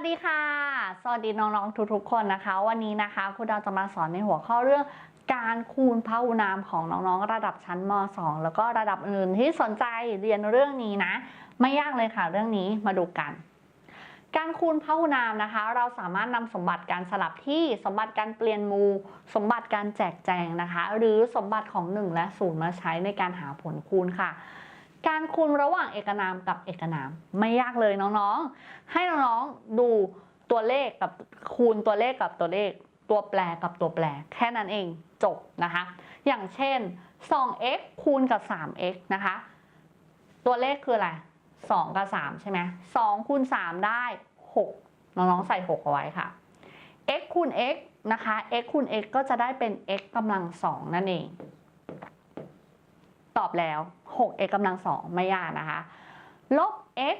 วัสดีค่ะ สวัสดีน้องๆทุกๆคนนะคะ วันนี้นะคะครูดาวจะมาสอนในหัวข้อเรื่องการคูณพหุนามของน้องๆระดับชั้นม .2 แล้วก็ระดับอื่นที่สนใจเรียนเรื่องนี้นะ ไม่ยากเลยค่ะเรื่องนี้มาดูกัน การคูณพหุนามนะคะ เราสามารถนำสมบัติการสลับที่สมบัติการเปลี่ยนมู สมบัติการแจกแจงนะคะ หรือสมบัติของ 1 และ 0 มาใช้ในการหาผลคูณค่ะ การคูณระหว่างเอกนามกับเอกนาม ไม่ยากเลยน้องๆ ให้น้องๆดูตัวเลขกับคูณตัวเลขกับตัวเลข ตัวแปรกับตัวแปร แค่นั้นเองจบนะคะ อย่างเช่น 2x คูณกับ 3x นะคะ ตัวเลขคืออะไร 2 กับ 3 ใช่ไหม2คูณ 3 ได้ 6 น้องๆ ใส่ 6 เอาไว้ค่ะ x คูณ x นะคะ x คูณ x ก็จะได้เป็น x กำลัง 2 นั่นเอง ตอบแล้ว 6x กำลัง2ไม่ยากนะคะ ลบ x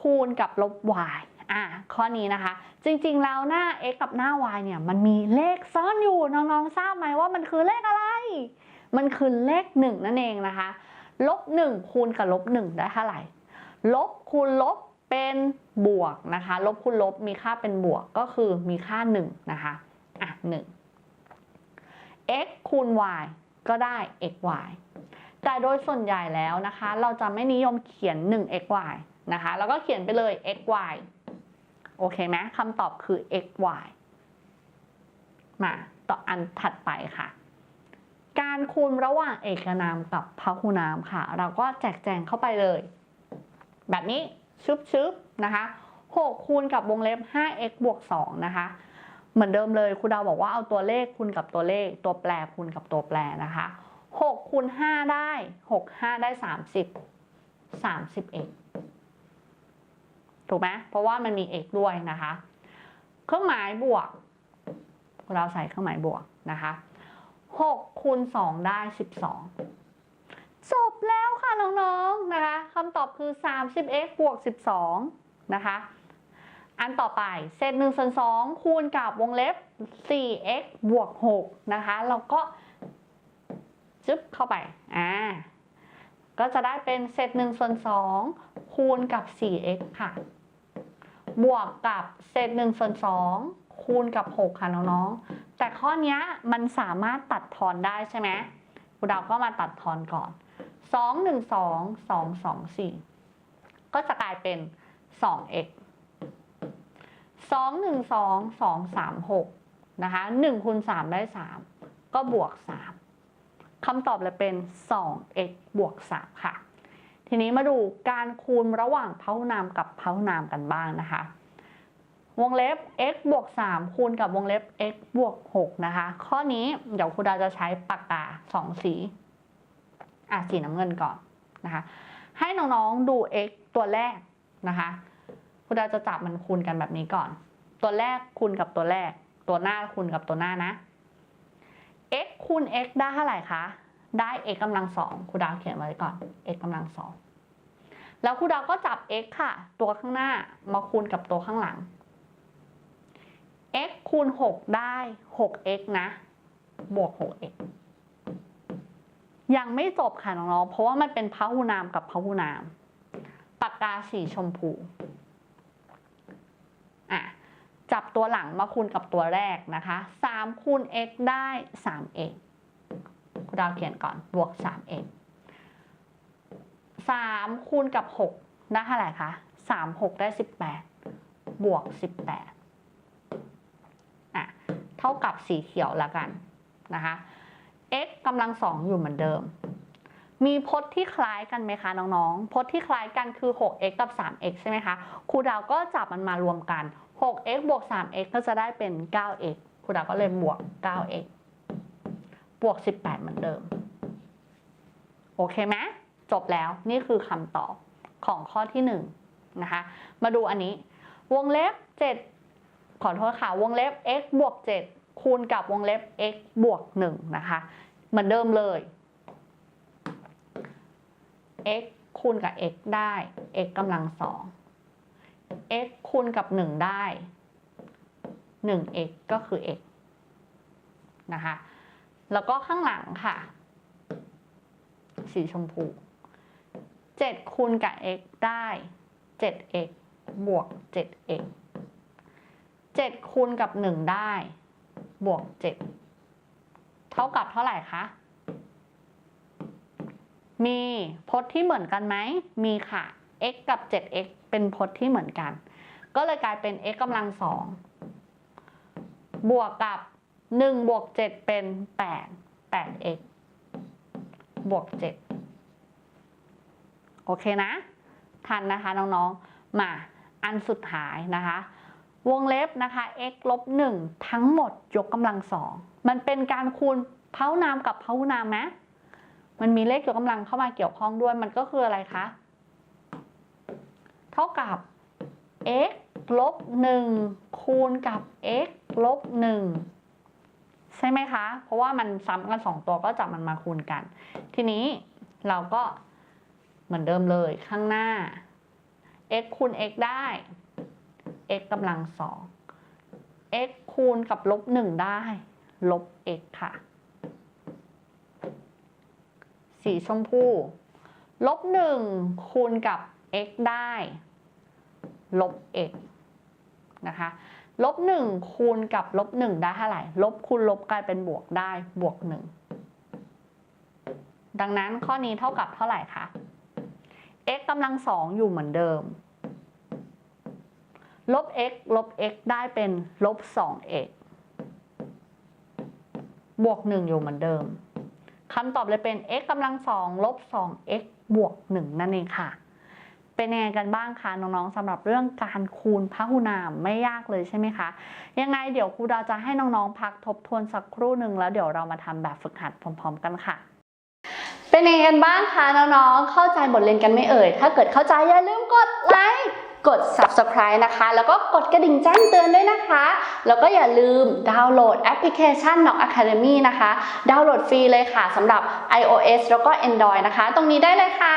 คูณกับลบ y อะข้อนี้นะคะ จริงๆ แล้วหน้า x กับหน้า y เนี่ยมันมีเลขซ่อนอยู่น้องๆทราบไหมว่ามันคือเลขอะไร มันคือเลข 1 นั่นเองนะคะลบ 1 คูณกับลบ 1 ได้เท่าไหร่ ลบคูณลบเป็นบวกนะคะ ลบคูณลบมีค่าเป็นบวกก็คือมีค่า 1 นะคะ อะ 1 x คูณ y ก็ได้ xy แต่โดยส่วนใหญ่แล้วนะคะ เราจะไม่นิยมเขียน 1xy นะคะ แล้วก็เขียนไปเลย xy โอเคไหมคำตอบคือ xy มาต่ออันถัดไปค่ะ การคูณระหว่างเอกนามกับพหุนามค่ะ เราก็แจกแจงเข้าไปเลย แบบนี้ชุบชุบนะคะ6คูณกับวงเล็บ 5x บวก 2 นะคะ เหมือนเดิมเลยครูดาวบอกว่าเอาตัวเลขคูณกับตัวเลข ตัวแปรคูณกับตัวแปรนะคะ 6คูณ5ได้ 6 5 ได้ 30 31ถูกไหมเพราะว่ามันมี x ด้วยนะคะ เครื่องหมายบวก เราใส่เครื่องหมายบวกนะคะ6คูณ2ได้ 12 จบแล้วค่ะน้องๆนะคะคำตอบคือ 30x บวก 12 นะคะ อันต่อไปเศษ1ส่วน2คูณกับวงเล็บ 4x บวก 6 นะคะเราก็ จึ๊บเข้าไป อ่า ก็จะได้เป็นเศษ1ส่วน2คูณกับ 4x ค่ะ บวกกับเศษ1ส่วน2คูณกับ 6 ค่ะน้องๆ แต่ข้อนี้มันสามารถตัดทอนได้ใช่ไหมครูดาวก็มาตัดทอนก่อน 2 1 2 2 2 4 ก็จะกลายเป็น 2x 2 1 2 2 3 6 นะคะ1คูณ3ได้ 3 ก็บวก 3 คำตอบเลยเป็น 2x บวก 3 ค่ะ ทีนี้มาดูการคูณระหว่างพหุนามกับพหุนามกันบ้างนะคะ วงเล็บ x บวก 3 คูณกับวงเล็บ x บวก 6 นะคะ ข้อนี้เดี๋ยวครูดาจะใช้ปากกา 2 สีอะสีน้ำเงินก่อนนะคะ ให้น้องๆดู x ตัวแรกนะคะครูดาจะจับมันคูณกันแบบนี้ก่อน ตัวแรกคูณกับตัวแรก ตัวหน้าคูณกับตัวหน้านะ คูณ x ได้เท่าไหร่คะ ได้ x กำลังสองครูดาวเขียนไว้ก่อน x กำลังสองแล้วครูดาวก็จับ x ค่ะ ตัวข้างหน้ามาคูณกับตัวข้างหลัง x คูณ 6 ได้ 6x นะ บวก 6x ยังไม่จบค่ะน้องๆ เพราะว่ามันเป็นพหุนามกับพหุนาม ปากกาสีชมพู อะ จับตัวหลังมาคูณกับตัวแรกนะคะ3คูณ x ได้ 3x คุณดาวเขียนก่อนบวก 3x 3คูณกับ 6 ได้เท่าไหร่คะ3 6 ได้ 18 บวก 18อะเท่ากับสีเขียวละกันนะคะ x กำลังสองอยู่เหมือนเดิม มีพจน์ที่คล้ายกันไหมคะน้องๆ พจน์ที่คล้ายกันคือ 6x กับ 3x ใช่ไหมคะ ครูดาวก็จับมันมารวมกัน 6x บวก 3x ก็จะได้เป็น 9x ครูดาวก็เลยบวก 9x บวก 18 เหมือนเดิม โอเคไหมจบแล้วนี่คือคำตอบของข้อที่1นนะคะมาดูอันนี้ วงเล็บ 7 ขอโทษค่ะวงเล็บ x บวก 7 คูณกับวงเล็บ x บวก 1 นะคะ เหมือนเดิมเลย x คูณกับ x ได้ x กำลังสอง x คูณกับ 1 ได้ 1x ก็คือ x นะคะ แล้วก็ข้างหลังค่ะ สีชมพู 7 คูณกับ x ได้ 7x บวก 7x 7คูณกับ 1 ได้ บวก 7 เท่ากับเท่าไหร่คะ มีพจน์ที่เหมือนกันไหม มีค่ะ x กับ 7x เป็นพจน์ที่เหมือนกัน ก็เลยกลายเป็น x กำลังสองบวกกับ 1 บวก 7 เป็น 8 8x บวก 7 โอเคนะ ทันนะคะน้องๆ มาอันสุดท้ายนะคะ วงเล็บนะคะ x ลบ 1 ทั้งหมดยกกำลังสอง มันเป็นการคูณเพ้านามกับเพ้านามไห มันมีเลขยกกำลังเข้ามาเกี่ยวข้องด้วยมันก็คืออะไรคะ เท่ากับ x ลบ1คูณกับ x ลบ1ใช่ไหมคะ เพราะว่ามันซ้ำกันสองตัวก็จับมันมาคูณกัน ทีนี้เราก็เหมือนเดิมเลยข้างหน้า x คูณ x ได้ x กำลังสอง x คูณกับลบหนึ่งได้ ลบ x ค่ะ สีชมพู ลบหนึ่งคูณกับ x ได้ ลบ x นะคะลบหนึ่งคูณกับลบหนึ่งได้เท่าไหร่ ลบคูณลบกลายเป็นบวกได้บวกหนึ่งดังนั้นข้อนี้เท่ากับเท่าไหร่คะ x กำลังสองอยู่เหมือนเดิม ลบ x ลบ x ได้เป็นลบ 2x บวก 1 อยู่เหมือนเดิม คำตอบเลยเป็น x กำลังสองลบ 2x บวก 1 นั่นเองค่ะ เป็นยังไงกันบ้างคะน้องๆสำหรับเรื่องการคูณพหุนามไม่ยากเลยใช่ไหมคะ ยังไงเดี๋ยวครูดาวจะให้น้องๆ พักทบทวนสักครู่หนึ่งแล้วเดี๋ยวเรามาทำแบบฝึกหัดพร้อม ๆ กันค่ะเป็นยังไงกันบ้างคะน้องๆ เข้าใจบทเรียนกันไม่เอ่ย ถ้าเกิดเข้าใจอย่าลืมกดไลค์ กด subscribe นะคะ แล้วก็กดกระดิ่งแจ้งเตือนด้วยนะคะ แล้วก็อย่าลืมดาวน์โหลดแอปพลิเคชัน Knock Academy นะคะ ดาวน์โหลดฟรีเลยค่ะสำหรับ iOS แล้วก็ Android นะคะ ตรงนี้ได้เลยค่ะ